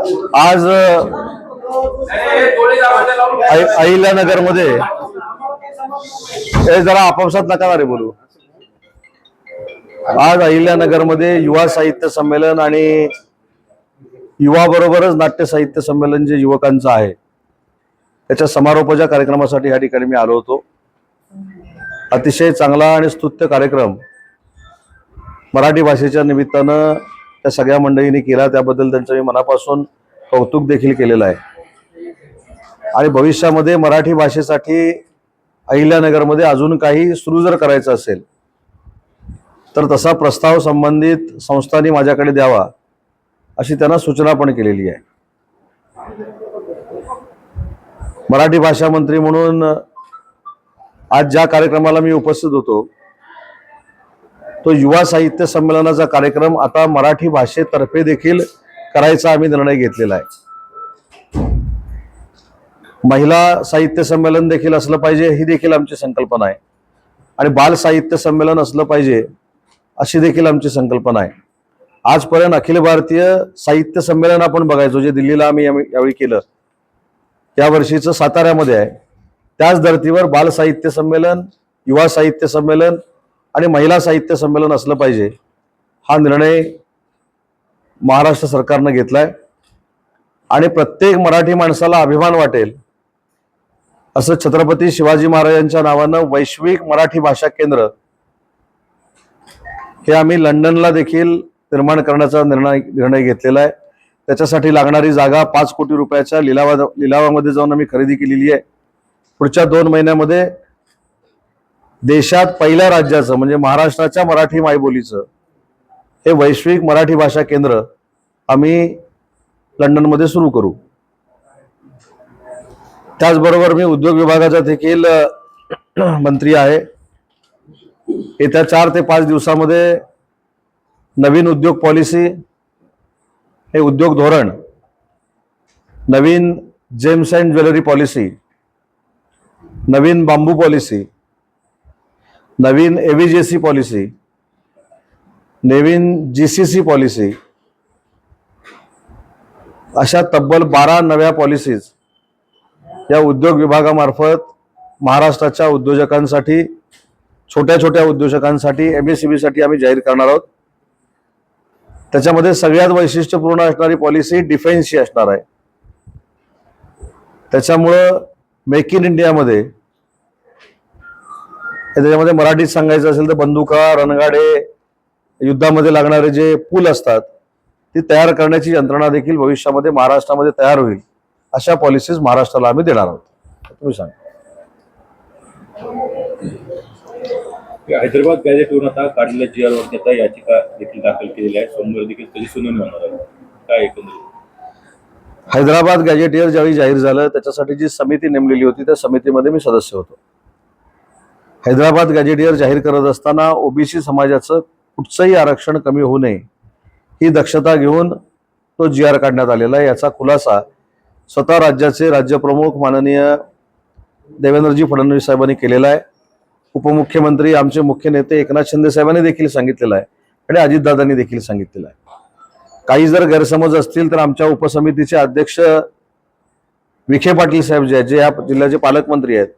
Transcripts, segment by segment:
आज अहिल्यानगरमध्ये हे जरा आपापसात नका रे बोलू. आज अहिल्यानगरमध्ये युवा साहित्य संमेलन आणि युवा बरोबरच नाट्य साहित्य संमेलन जे युवकांचं आहे त्याच्या समारोपाच्या कार्यक्रमासाठी या ठिकाणी मी आलो होतो. अतिशय चांगला आणि स्तुत्य कार्यक्रम मराठी भाषेच्या निमित्तानं त्या सगळ्या मंडळींनी केला त्याबद्दल त्यांचं मी मनापासून कौतुक देखील केलेलं आहे. आणि भविष्यामध्ये मराठी भाषेसाठी अहिल्यानगरमध्ये अजून काही सुरू जर करायचं असेल तर तसा प्रस्ताव संबंधित संस्थांनी माझ्याकडे द्यावा अशी त्यांना सूचना पण केलेली आहे. मराठी भाषा मंत्री म्हणून आज ज्या कार्यक्रमाला मी उपस्थित होतो तो युवा साहित्य संमेलनाचा कार्यक्रम आता मराठी भाषेतर्फे देखील करायचा आम्ही निर्णय घेतलेला आहे. महिला साहित्य संमेलन देखील असलं पाहिजे ही देखील आमची संकल्पना आहे. आणि बाल साहित्य संमेलन असलं पाहिजे अशी देखील आमची संकल्पना आहे. आजपर्यंत अखिल भारतीय साहित्य संमेलन आपण बघायचो जे दिल्लीला आम्ही यावे- यावेळी केलं. या वर्षीचं साताऱ्यामध्ये आहे. त्याच धर्तीवर बाल साहित्य संमेलन युवा साहित्य संमेलन आणि महिला साहित्य संमेलन असलं पाहिजे हा निर्णय महाराष्ट्र सरकारनं घेतलाय. आणि प्रत्येक मराठी माणसाला अभिमान वाटेल असं छत्रपती शिवाजी महाराजांच्या नावानं वैश्विक मराठी भाषा केंद्र हे आम्ही लंडनला देखील निर्माण करण्याचा निर्णय निर्णय घेतलेला आहे. त्याच्यासाठी लागणारी जागा पाच कोटी रुपयाच्या लिलावा लिलावामध्ये जाऊन आम्ही खरेदी केलेली आहे. पुढच्या दोन महिन्यामध्ये देशात पहिल्या राज्याचं म्हणजे महाराष्ट्राच्या मराठी मायबोलीचं हे वैश्विक मराठी भाषा केंद्र आम्ही लंडनमध्ये सुरू करू. त्याचबरोबर मी उद्योग विभागाचा देखील मंत्री आहे. येत्या चार ते पाच दिवसामध्ये नवीन उद्योग पॉलिसी हे उद्योग धोरण नवीन जेम्स अँड ज्वेलरी पॉलिसी नवीन बांबू पॉलिसी नवीन एव्हीजेसी पॉलिसी नवीन जी सी सी पॉलिसी अशा तब्बल बारा नव्या पॉलिसीज या उद्योग विभागामार्फत महाराष्ट्राच्या उद्योजकांसाठी छोट्या छोट्या उद्योजकांसाठी एम एससाठी आम्ही जाहीर करणार आहोत. त्याच्यामध्ये सगळ्यात वैशिष्ट्यपूर्ण असणारी पॉलिसी डिफेन्सची असणार आहे. त्याच्यामुळं मेक इन इंडियामध्ये त्याच्यामध्ये मराठीत सांगायचं असेल तर बंदुका रणगाडे युद्धामध्ये लागणारे जे पूल असतात ती तयार करण्याची यंत्रणा देखील भविष्यामध्ये महाराष्ट्रामध्ये तयार होईल. अशा पॉलिसीज महाराष्ट्राला आम्ही देणार आहोत. तुम्ही सांगा. हैदराबाद गॅजेटवरून आता काढलेल्या जी आर आता याचिका देखील दाखल केलेली आहे. सोमवार देखील कधी सुनावणी होणार आहे. काय एकंदरीत? हैदराबाद गॅजेटियर ज्यावेळी जाहीर झालं त्याच्यासाठी जी समिती नेमलेली होती त्या समितीमध्ये मी सदस्य होतो. हैदराबाद गॅजेटियर जाहीर करत असताना ओबीसी समाजाचं कुठचंही आरक्षण कमी होऊ नये ही दक्षता घेऊन तो जी आर काढण्यात आलेला आहे. याचा खुलासा स्वतः राज्याचे राज्यप्रमुख माननीय देवेंद्रजी फडणवीस साहेबांनी केलेला आहे. उपमुख्यमंत्री आमचे मुख्य नेते एकनाथ शिंदे साहेबांनी देखील सांगितलेलं आहे आणि अजितदादांनी देखील सांगितलेलं आहे. काही जर गैरसमज असतील तर आमच्या उपसमितीचे अध्यक्ष विखे पाटील साहेब जे आहेत जे या जिल्ह्याचे पालकमंत्री आहेत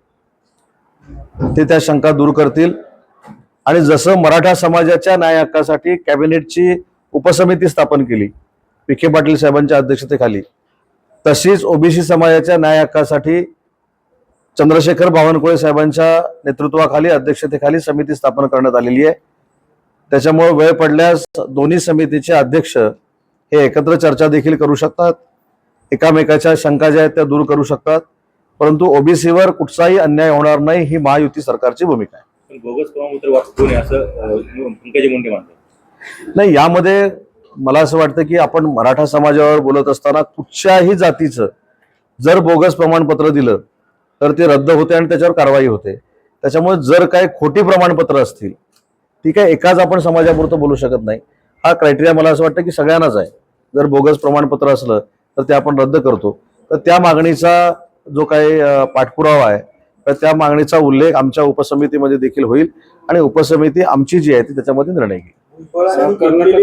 ते त्या शंका दूर करतील. आणि जसं मराठा समाजाच्या न्याय हक्कासाठी कॅबिनेटची उपसमिती स्थापन केली विखे पाटील साहेबांच्या अध्यक्षतेखाली तशीच ओबीसी समाजाच्या न्याय हक्कासाठी चंद्रशेखर बावनकुळे साहेबांच्या नेतृत्वाखाली अध्यक्षतेखाली समिती स्थापन करण्यात आलेली आहे. त्याच्यामुळे वेळ पडल्यास दोन्ही समितीचे अध्यक्ष हे एकत्र चर्चा देखील करू शकतात. एकामेकाच्या शंका ज्या आहेत त्या दूर करू शकतात. परंतु ओबीसीवर कुठचाही अन्याय होणार नाही ही महायुती सरकारची भूमिका आहे. नाही यामध्ये मला असं वाटतं की आपण मराठा समाजावर बोलत असताना कुठच्याही जातीचं जर बोगस प्रमाणपत्र दिलं तर ते रद्द होते आणि त्याच्यावर कारवाई होते. त्याच्यामुळे जर काही खोटी प्रमाणपत्र असतील ती काय एकाच आपण समाजापुरतं बोलू शकत नाही. हा क्रायटेरिया मला असं वाटतं की सगळ्यांनाच आहे. जर बोगस प्रमाणपत्र असलं तर ते आपण रद्द करतो. तर त्या मागणीचा जो काही पाठपुरावा आहे तर त्या मागणीचा उल्लेख आमच्या उपसमितीमध्ये देखील होईल आणि उपसमिती आमची जी आहे ती त्याच्यामध्ये निर्णय घेईल.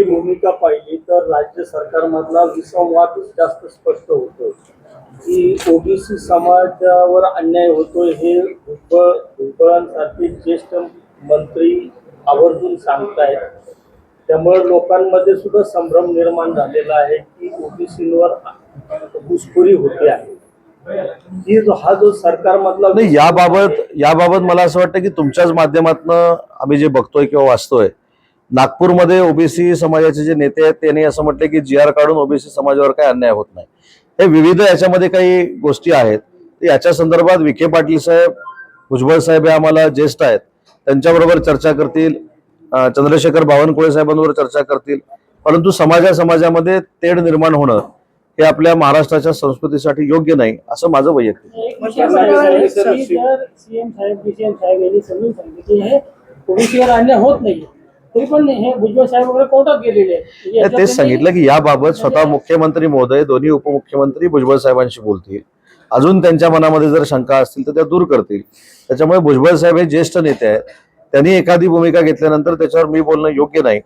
भूमिका पाहिली तर राज्य सरकारमधला विसंवादच जास्त स्पष्ट होतो. की ओबीसी समाजावर अन्याय होतोय हे भुजबळ भुजबळांसारखे ज्येष्ठ मंत्री आवर्जून सांगतायत. त्यामुळे लोकांमध्ये सुद्धा संभ्रम निर्माण झालेला आहे की ओबीसीवर घुसखोरी होते आहे. ही जो- हा जो सरकारमधला नाही याबाबत याबाबत मला असं वाटतं की तुमच्याच माध्यमातून आम्ही जे बघतोय किंवा वाचतोय नागपूरमध्ये ओबीसी समाजाचे जे नेते आहेत त्यांनी असं म्हटलं की जी आर काढून ओबीसी समाजावर काही अन्याय होत नाही. हे विविध याच्यामध्ये काही गोष्टी आहेत. याच्या संदर्भात विखे पाटील साहेब भुजबळ साहेब हे आम्हाला ज्येष्ठ आहेत. त्यांच्याबरोबर चर्चा करतील. चंद्रशेखर बावनकुळे साहेबांवर चर्चा करतील. परंतु समाजा समाजामध्ये तेढ निर्माण होणं हे आपल्या महाराष्ट्राच्या संस्कृतीसाठी योग्य नाही असं माझं वैयक्तिक म्हणजे तेच सांगितलं की याबाबत स्वतः मुख्यमंत्री महोदय दोन्ही उपमुख्यमंत्री भुजबळ साहेबांशी बोलतील. अजून त्यांच्या मनामध्ये जर शंका असतील तर त्या दूर करतील. त्याच्यामुळे भुजबळ साहेब हे ज्येष्ठ नेते आहेत. त्यांनी एखादी भूमिका घेतल्यानंतर त्याच्यावर मी बोलणं योग्य नाही.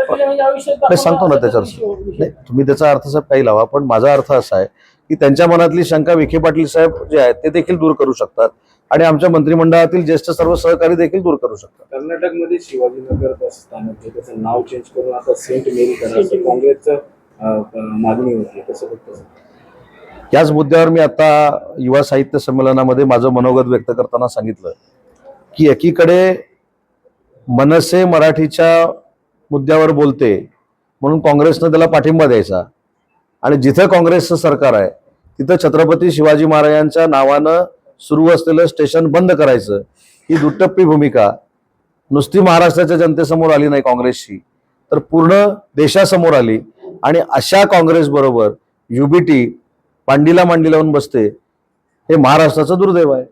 म्हणजे नाही सांगतो ना त्याच्यावर. नाही तुम्ही त्याचा अर्थ साहेब काही लावा पण माझा अर्थ असा आहे की त्यांच्या मनातली शंका विखे पाटील साहेब जे आहेत ते देखील दूर करू शकतात आणि आमच्या मंत्रिमंडळातील ज्येष्ठ सर्व सहकारी देखील दूर करू शकतात. कर्नाटकमध्ये शिवाजीनगर बस स्थानक त्याचं नाव चेंज करून आता सेंट मेरी काँग्रेसचं अं, मागणी होती. कसं बघतं याच मुद्द्यावर मी आता युवा साहित्य संमेलनामध्ये माझं मनोगत व्यक्त करताना सांगितलं की एकीकडे मनसे मराठीच्या मुद्द्यावर बोलते म्हणून काँग्रेसनं त्याला पाठिंबा द्यायचा. आणि जिथं काँग्रेसचं सरकार आहे तिथं छत्रपती शिवाजी महाराजांच्या नावानं सुरू असलेलं स्टेशन बंद करायचं ही दुट्टप्पी भूमिका. नुसती महाराष्ट्राच्या जनतेसमोर आली नाही काँग्रेसची तर पूर्ण देशासमोर आली. आणि अशा काँग्रेस बरोबर युबीटी पांडीला मांडी लावून बसते हे महाराष्ट्राचं दुर्दैव आहे.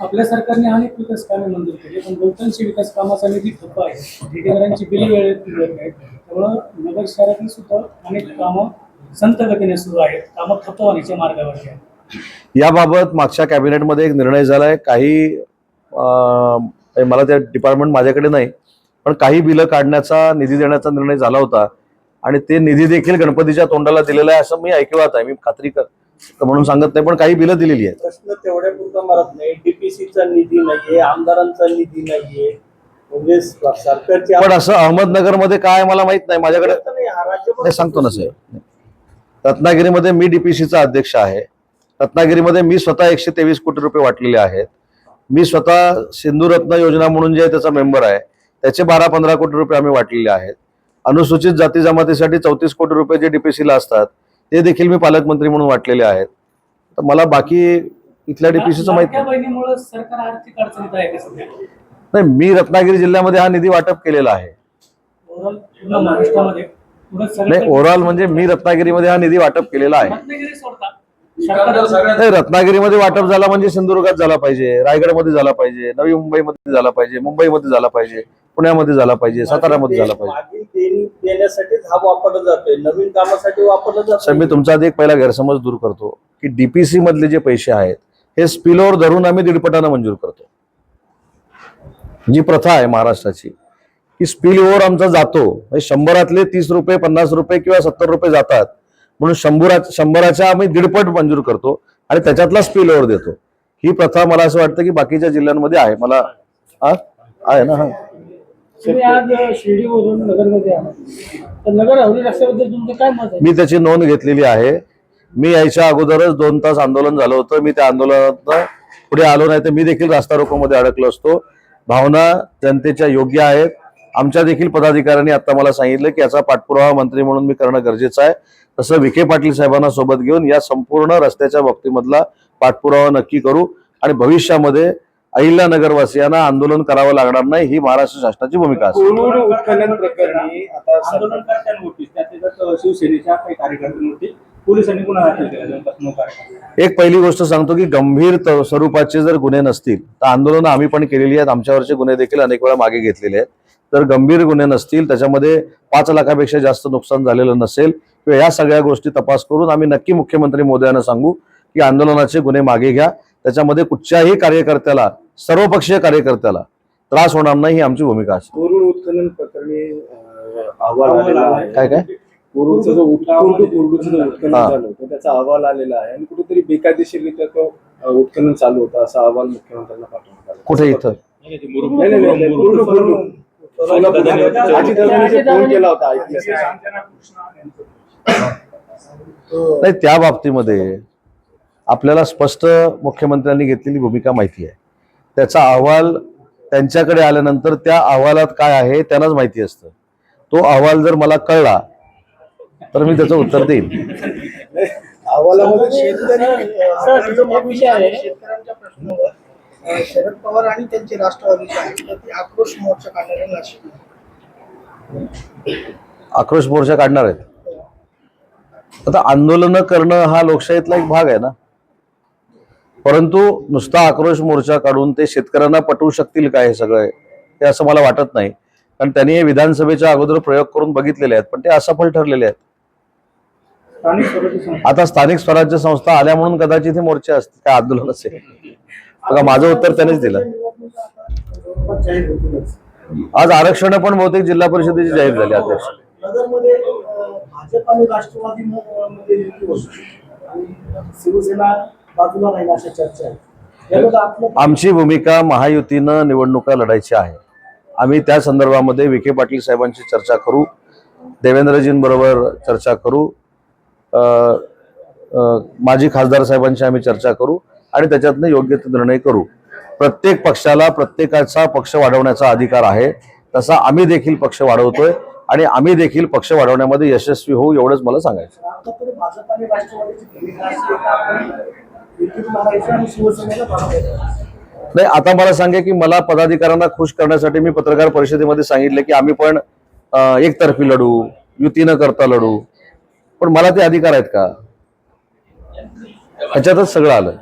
आपल्या सरकारने अनेक विकास कामे मंजूर केली पण बहुतांशी विकास कामाचा निधी ठप्प आहे. ठेकेदारांची बिले वेळेत मिळत नाहीत. त्यामुळं नगर शहरातील सुद्धा अनेक कामं संत गतीने सुरू आहेत. कामं ठप्प होण्याच्या मार्गावरती आहेत. याबाबत मागच्या कॅबिनेटमध्ये एक निर्णय झालाय. काही म्हणजे मला त्या डिपार्टमेंट माझ्याकडे नाही पण काही बिलं काढण्याचा निधी देण्याचा निर्णय झाला होता. आणि ते निधी देखील गणपतीच्या तोंडाला दिलेला आहे असं मी ऐकलं आहे. मी खात्री कर म्हणून सांगत नाही पण काही बिलं दिलेली आहेत. प्रश्न तेवढ्या पुरता मरत नाही. डीपीसीचा निधी नाहीये आमदारांचा निधी नाहीये म्हणजे सरकारची पण असं अहमदनगरमध्ये काय मला माहीत नाही. माझ्याकडे हा नाही सांगतो ना साहेब. रत्नागिरीमध्ये मी डीपीसीचा अध्यक्ष आहे. रत्नागिरीमध्ये मी स्वतः एकशे तेवीस कोटी रुपये वाटलेले आहेत. मी स्वतः सिंधुरत्न योजना म्हणून जे आहे त्याचा मेंबर आहे. त्याचे बारा पंधरा कोटी रुपये आम्ही वाटलेले आहेत. अनुसूचित जाती जमातीसाठी चौतीस कोटी रुपये जे डीपीसीला असतात ते देखील मी पालकमंत्री म्हणून वाटलेले आहेत. तर मला बाकी इथल्या डीपीसीचं माहीत नाही मी रत्नागिरी जिल्ह्यामध्ये हा निधी वाटप केलेला आहे. नाही ओव्हरऑल म्हणजे मी रत्नागिरीमध्ये हा निधी वाटप केलेला आहे. नाही रत्नागिरीमध्ये वाटप झाला म्हणजे सिंधुदुर्गात झाला पाहिजे रायगडमध्ये झाला पाहिजे नवी मुंबईमध्ये झाला पाहिजे मुंबईमध्ये झाला पाहिजे पुण्यामध्ये झाला पाहिजे सातारामध्ये झाला पाहिजे. देण्यासाठीच हा वापरला जातोय. नवीन कामासाठी वापरला जातो मी तुमचा आधी एक पहिला गैरसमज दूर करतो की डीपीसी मधले जे पैसे आहेत हे स्पिलओव्हर धरून आम्ही दीडपटानं मंजूर करतो जी प्रथा आहे महाराष्ट्राची की स्पिल ओव्हर आमचा जातो. म्हणजे शंभरातले तीस रुपये पन्नास रुपये किंवा सत्तर रुपये जातात. म्हणून शंभरा शंभराच्या आम्ही दीडपट मंजूर करतो आणि त्याच्यातला स्पिल ओव्हर देतो. ही प्रथा मला असं वाटतं की बाकीच्या जिल्ह्यांमध्ये आहे. मला आहे ना हा. तुम्ही आज शिर्डीवरून नगरमध्ये आहात. तर नगर हवली रस्त्याबद्दल तुमचं काय मत आहे? मी त्याची नोंद घेतलेली आहे. मी यायच्या अगोदरच दोन तास आंदोलन झालं होतं. मी त्या आंदोलनात पुढे आलो नाही तर मी देखील रास्ता रोकोमध्ये अडकलो असतो. भावना जनतेच्या योग्य आहेत. आमच्या देखील पदाधिकाऱ्यांनी आता मला सांगितलं की याचा पाठपुरावा मंत्री म्हणून मी करणं गरजेचं आहे. तसं विखे पाटील साहेबांना सोबत घेऊन या संपूर्ण रस्त्याच्या बाबतीमधला पाठपुरावा नक्की करू आणि भविष्यामध्ये अहिल्यानगरवासियांना आंदोलन करावं लागणार नाही ही महाराष्ट्र शासनाची भूमिका कार्यकर्ते. एक पहिली गोष्ट सांगतो की गंभीर स्वरूपाचे जर गुन्हे नसतील तर आंदोलनं आम्ही पण केलेली आहेत. आमच्यावरचे गुन्हे देखील अनेक वेळा मागे घेतलेले आहेत. तर गंभीर गुन्हे नसतील त्याच्यामध्ये पाच लाखापेक्षा जास्त नुकसान झालेलं नसेल. किंवा या सगळ्या गोष्टी तपास करून आम्ही नक्की मुख्यमंत्री मोदयांना सांगू की आंदोलनाचे गुन्हे मागे घ्या. त्याच्यामध्ये कुठच्याही कार्यकर्त्याला सर्वपक्षीय कार्यकर्त्याला त्रास होणार नाही ही आमची भूमिका कोरूड उत्खनन प्रकरणी अं, अहवाल आलेला आहे. काय काय? कोरुडचं जो उत- कोरडू कोरडूचं जो उत्खनन हा. झालं होतं त्याचा अहवाल आलेला आहे. आणि कुठेतरी बेकायदेशीररित्या तो अं, उत्खनन चालू होता असा अहवाल मुख्यमंत्र्यांना पाठवण्यात आला. कुठे इथं? कोरडू जे फोन केला होता नाही त्या बाबतीमध्ये आपल्याला स्पष्ट मुख्यमंत्र्यांनी घेतलेली भूमिका माहिती आहे. त्याचा अहवाल त्यांच्याकडे आल्यानंतर त्या अहवालात काय आहे त्यांनाच माहिती असतं. तो अहवाल जर मला कळला तर मी त्याचं उत्तर देईन. शरद पवार आणि त्यांचे ते आक्रोश मोर्चा काढणार नाशिक. आक्रोश मोर्चा काढणार आहेत. आता आंदोलनं करणं हा लोकशाहीतला एक भाग आहे ना. परंतु नुसता आक्रोश मोर्चा काढून ते शेतकऱ्यांना पटवू शकतील का हे सगळं हे असं मला वाटत नाही. कारण त्यांनी हे विधानसभेच्या अगोदर प्रयोग करून बघितलेले आहेत पण ते असफल ठरलेले आहेत. आता स्थानिक स्वराज्य संस्था आल्या म्हणून कदाचित हे मोर्चे असतील. काय आंदोलन असेल. बघा माझं उत्तर त्यानेच दिलं. आज आरक्षण पण बहुतेक जिल्हा परिषदेची जाहीर झाली अध्यक्ष. भाजप आणि राष्ट्रवादी म- मध्ये युती होती. आणि शिवसेना बाजूला राहील अशा चर्चा आहे आमची भूमिका महायुतीनं निवडणुका लढायची आहे. आम्ही त्या संदर्भामध्ये विखे पाटील साहेबांची चर्चा करू देवेंद्रजींबरोबर चर्चा करू माजी खासदार साहेबांशी आम्ही चर्चा करू आणि त्याच्यातनं योग्य ते निर्णय करू. प्रत्येक पक्षाला प्रत्येकाचा पक्ष वाढवण्याचा अधिकार आहे. तसा आम्ही देखील पक्ष वाढवतोय आणि आम्ही देखील पक्ष वाढवण्यामध्ये यशस्वी होऊ एवढंच मला सांगायचं नाही आता मला सांगा की मला पदाधिकाऱ्यांना खुश करण्यासाठी मी पत्रकार परिषदेमध्ये सांगितले की आम्ही पण एकतर्फी लढू युती न करता लढू. पण मला ते अधिकार आहेत का? ह्याच्यातच सगळं आलं.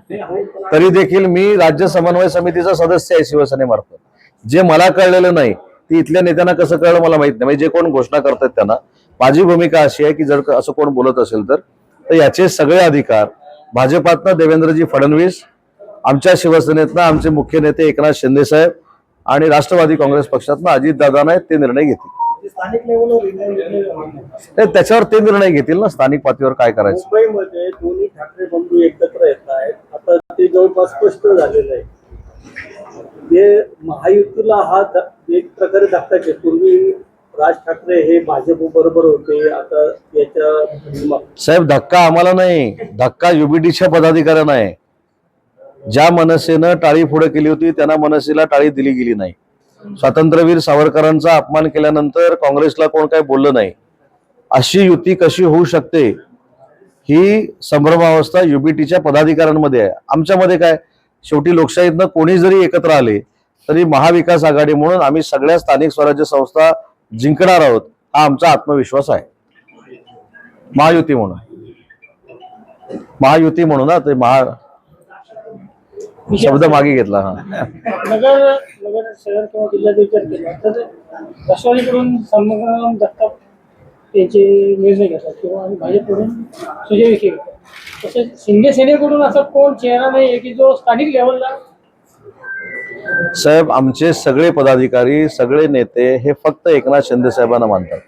तरी देखील मी राज्य समन्वय समितीचा सदस्य आहे शिवसेनेमार्फत. जे मला कळलेलं नाही ते इथल्या नेत्यांना कसं कळलं मला माहीत नाही. म्हणजे जे कोण घोषणा करतात त्यांना माझी भूमिका अशी आहे की जर असं कोण बोलत असेल तर याचे सगळे अधिकार भाजपातनं देवेंद्रजी फडणवीस आमच्या शिवसेनेतनं आमचे मुख्य नेते एकनाथ शिंदे साहेब आणि राष्ट्रवादी काँग्रेस पक्षातनं अजितदादा आहेत ते निर्णय घेतील. त्याच्यावर ते निर्णय घेतील ना स्थानिक पातळीवर काय करायचं? मुंबईमध्ये दोन्ही ठाकरे बंधू एकत्र येत आहेत. आता ते जवळपास स्पष्ट झालेलं आहे. हे महायुतीला हा एक प्रकारे धक्का आहे. पूर्वी राज ठाकरे हे भाजप बरोबर होते. आता याच्या साहेब धक्का आम्हाला नाही. धक्का युबीटीच्या पदाधिकाऱ्यांना आहे. ज्या मनसेनं टाळी पुढे केली होती त्यांना मनसेला टाळी दिली गेली नाही. स्वातंत्र्यवीर सावरकरांचा अपमान केल्यानंतर काँग्रेसला कोण काही बोललं नाही. अशी युती कशी होऊ शकते ही संभ्रमावस्था युबीटीच्या पदाधिकाऱ्यांमध्ये आहे. आमच्यामध्ये काय शेवटी लोकशाहीतनं कोणी जरी एकत्र आले तरी महाविकास आघाडी म्हणून आम्ही सगळ्या स्थानिक स्वराज्य संस्था जिंकणार आहोत हा आमचा आत्मविश्वास आहे. महायुती म्हणून. महायुती म्हणून ना ते महा शब्द मागे घेतला हा. नगर नगर शहर किंवा जिल्ह्यात विचार केला तर राष्ट्रवादीकडून संग्राम जगताप त्यांचे निर्णय घेतात किंवा भाजपकडून सुजय विखे घेतात तसेच शिंदे सेनेकडून असा कोण चेहरा नाही आहे की जो स्थानिक लेवलला साहेब आमचे सगळे पदाधिकारी सगळे नेते हे फक्त एकनाथ शिंदे साहेबांना मानतात.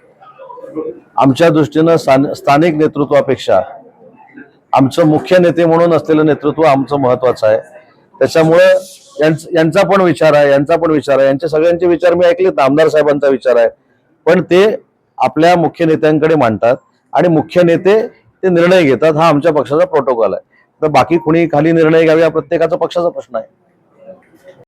आमच्या दृष्टीनं स्थानिक नेतृत्वापेक्षा आमचं मुख्य नेते म्हणून असलेलं नेतृत्व आमचं महत्वाचं आहे. त्याच्यामुळं यांचा पण विचार आहे यांचा पण विचार आहे. यांचे सगळ्यांचे विचार मी ऐकलेत आमदार साहेबांचा विचार आहे. पण ते आपल्या मुख्य नेत्यांकडे मांडतात आणि मुख्य नेते ते निर्णय घेतात हा आमच्या पक्षाचा प्रोटोकॉल आहे. तर बाकी कुणी खाली निर्णय घ्यावे हा प्रत्येकाचा पक्षाचा प्रश्न आहे.